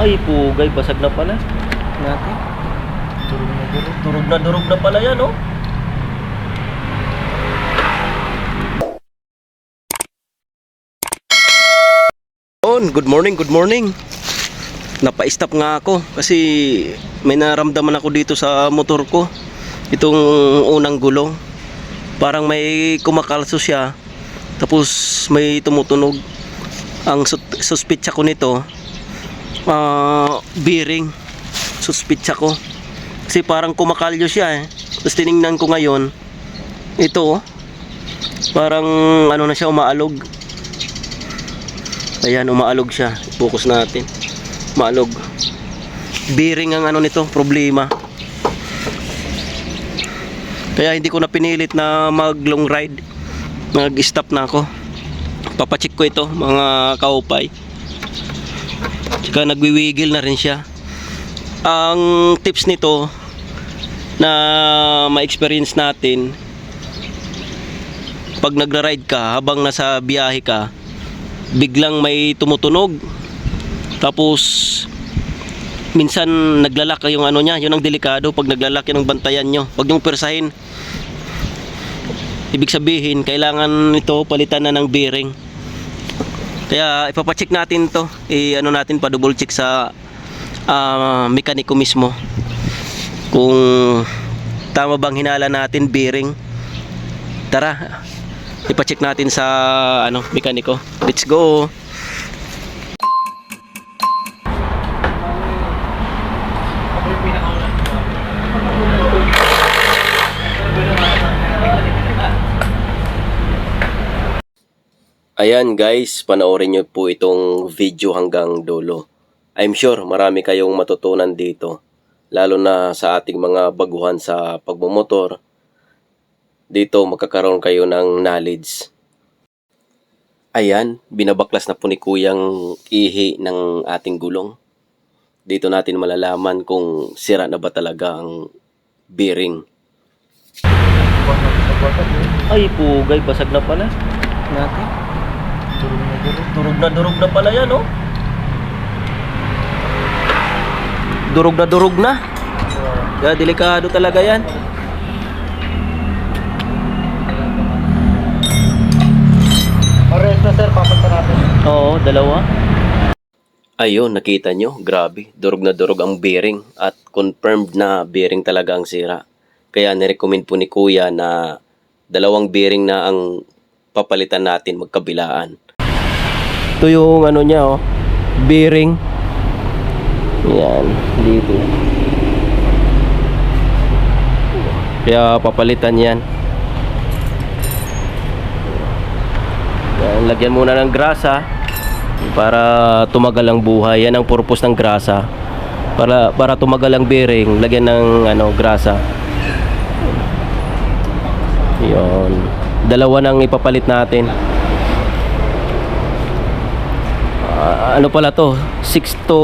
Ay, pugay. Basag na pala. Natin. Durog na durog. Durog na durog na pala yan, oh. Good morning, good morning. Napa-stop nga ako kasi may naramdaman ako dito sa motor ko. Itong unang gulong. Parang may kumakalso siya. Tapos may tumutunog. Ang sus- suspitsa ko nito, ah bearing. Suspitsa ko. Kasi parang kumakalyo siya eh. Tapos tiningnan ko ngayon, ito oh, parang ano na siya umaalog. Ayan, umaalog siya. Focus natin. Maalog. Bearing ang ano nito, problema. Kaya hindi ko na pinilit na mag long ride. Nag-stop na ako. Papacheck ko ito, mga kaupay. Tsaka nagwiwigil na rin siya. Ang tips nito na ma-experience natin pag nagra-ride ka habang nasa biyahe ka biglang may tumutunog. Tapos minsan naglalak yung ano niya yun ang delikado pag naglalak yun bantayan nyo. Pag yung persahin ibig sabihin kailangan ito palitan na ng bearing kaya ipapacheck natin to. I ano natin pa double check sa ah, mekaniko mismo. Kung tama bang hinala natin bearing. Tara ipacheck natin sa ano mekaniko. Let's go Ayan guys, panoorin nyo po itong video hanggang dulo. I'm sure marami kayong matutunan dito. Lalo na sa ating mga baguhan sa pagmumotor. Dito magkakaroon kayo ng knowledge. Ayan, binabaklas na po ni Kuyang ihi ng ating gulong. Dito natin malalaman kung sira na ba talaga ang bearing. Ay, pugay, basag na pala. Natin. Durog na durog. Na pala yan, oh. Durog na durog na. Kaya delikado talaga yan. Pares na sir, papunta natin. Oo, dalawa. Ayun, nakita nyo, grabe, durog na durog ang bearing at confirmed na bearing talaga ang sira. Kaya nirecommend po ni Kuya na dalawang bearing na ang papalitan natin magkabilaan. Ito yung ano niya oh, bearing. Yan, dito. Kaya papalitan yan. Yan, lagyan muna ng grasa para tumagal ang buhay. Yan ang purpose ng grasa. Para para tumagal ang bearing, lagyan ng ano grasa. Yon. Dalawa nang ipapalit natin. Ah, ano pala to? 6 to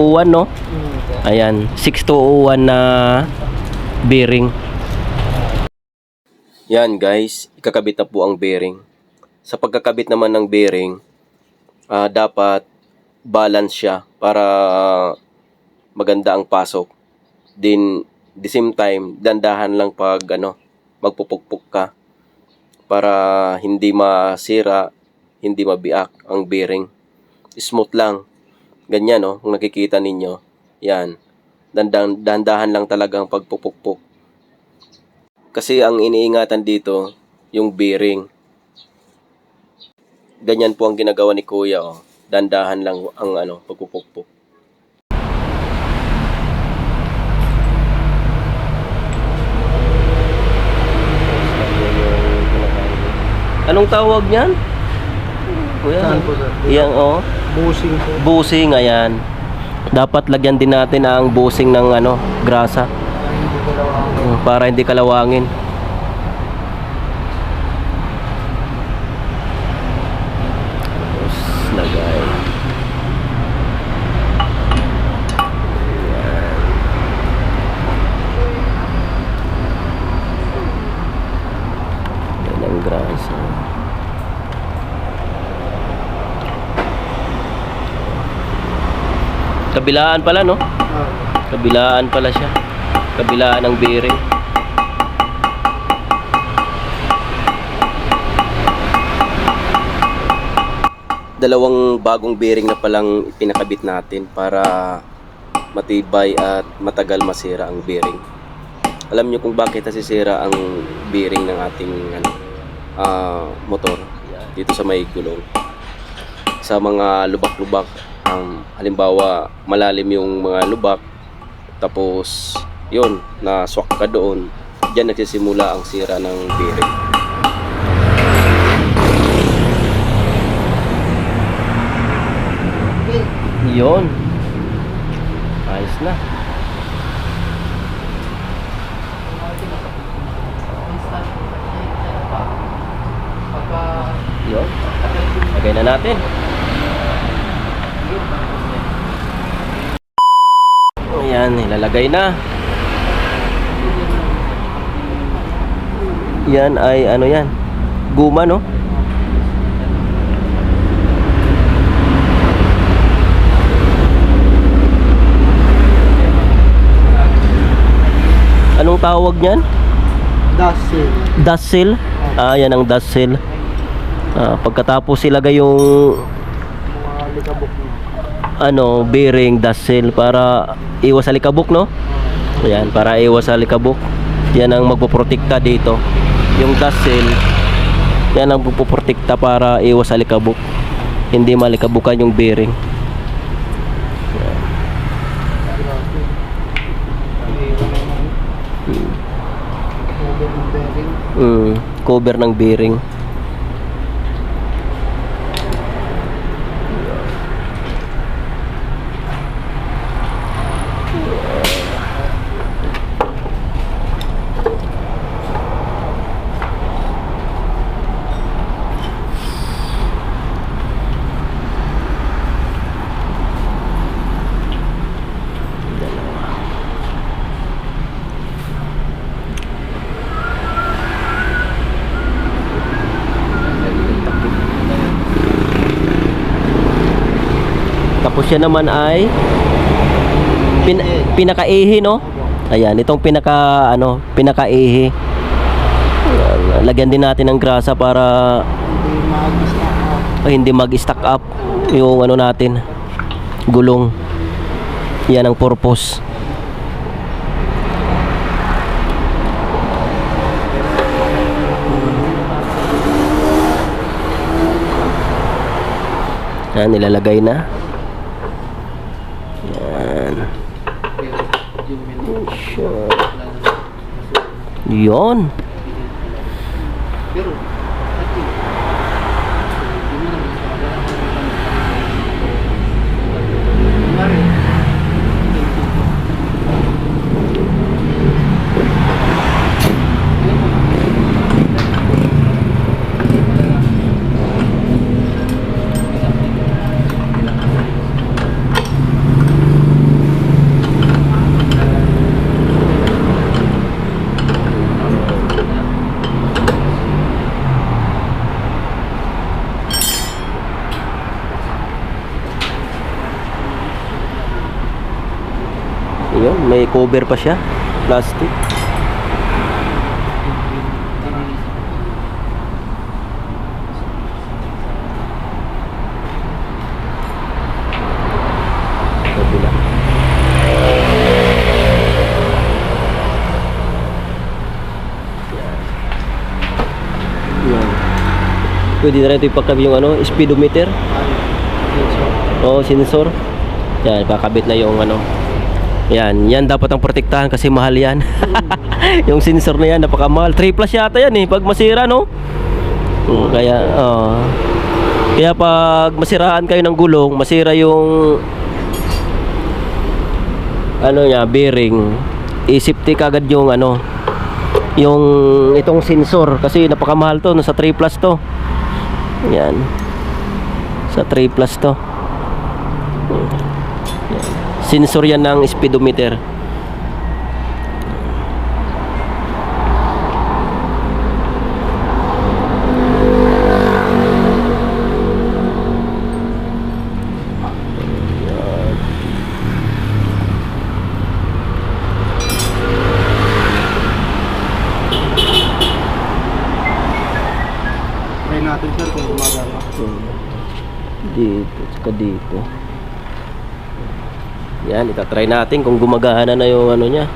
1 no? Ayan, 6 to 1 na bearing. Yan guys, ikakabit na po ang bearing. Sa pagkakabit naman ng bearing, ah, dapat balance siya para maganda ang pasok. Din the same time, dandahan lang pag ano, magpupukpuk ka para hindi masira, hindi mabiak ang bearing. Smooth lang. Ganyan no, kung nakikita ninyo. Yan. Dandan, dandahan lang talagang pagpupukpuk. Kasi ang iniingatan dito, yung bearing. Ganyan po ang ginagawa ni Kuya, oh. Dandahan lang ang ano, pagpupukpuk. Anong tawag niyan? Kuya, Saan po sir? Yan, oh. Busing po. Busing, ayan. Dapat lagyan din natin ang busing ng ano, grasa. Ay, hindi ko lang ako. Mm, Para hindi kalawangin. Tapos, lagay. Ayan. Yan ang grasa. Kabilaan pala, no? Ah. Kabilaan pala siya. Kabilaan ng bearing. Dalawang bagong bearing na palang pinakabit natin para matibay at matagal masira ang bearing. Alam niyo kung bakit nasisira ang bearing ng ating ano, ah, motor dito sa may gulong. Sa mga lubak-lubak, um, halimbawa malalim yung mga lubak, tapos yun, naswak ka doon, diyan nagsisimula ang sira ng bearing. Yun. Ayos na. Yun. Lagay na natin. Ayan, ilalagay na. Yan ay ano yan? Guma, no? Anong tawag niyan? Dasil. Seal? Ah, yan ang seal. Ah, pagkatapos ilagay yung Mga likabok. Ano, bearing seal para iwas sa likabok, no? Ayan, para iwas sa likabok. Yan ang magpoprotekta dito. Yung seal, yan ang magpoprotekta para iwas sa likabok. Hindi malikabukan yung bearing. Bearing. Mm, cover ng bearing. Tapos yan naman ay pin, pinakaihi, no? Ayan, itong pinaka ano, pinakaihi. Lagyan din natin ng grasa para ay, hindi mag-stack up yung ano natin gulong. Yan ang purpose. Yan, nilalagay na. Yan. Sure. Yun. Cover pa siya. Plastic. Kabila. Yan. Pwede na rin ito ipakabit yung ano, speedometer. Oo, sensor. Yan, pakabit na yung ano. Yan, yan dapat ang protektahan kasi mahal yan. yung sensor na yan, napakamahal. 3 plus yata yan eh, pag masira, no? Mm, kaya, oo. kaya pag masiraan kayo ng gulong, masira yung ano niya, bearing, isipti kagad yung ano, yung itong sensor kasi napakamahal to, nasa 3 plus to. Yan. Sa 3 plus to sensor yan ng speedometer natin sir kung gumagana. Dito, saka dito. Yan, itatry natin kung gumagana na yung ano niya.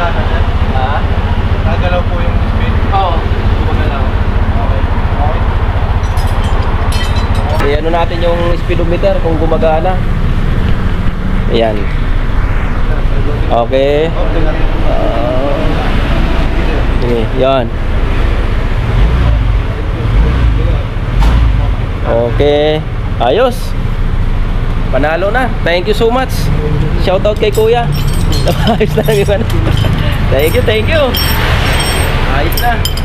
Nagana yan. Ha? Nagalaw po yung speed. Oo, gumagalaw. Okay. Okay. Eh, ano natin speedometer kung gumagana. Ayan. Okay. Ah, sige, yan. Okay. Ayos. Panalo na. Thank you so much. Shout out kay Kuya. Ayos na ano. Thank you, thank you. Ayos na.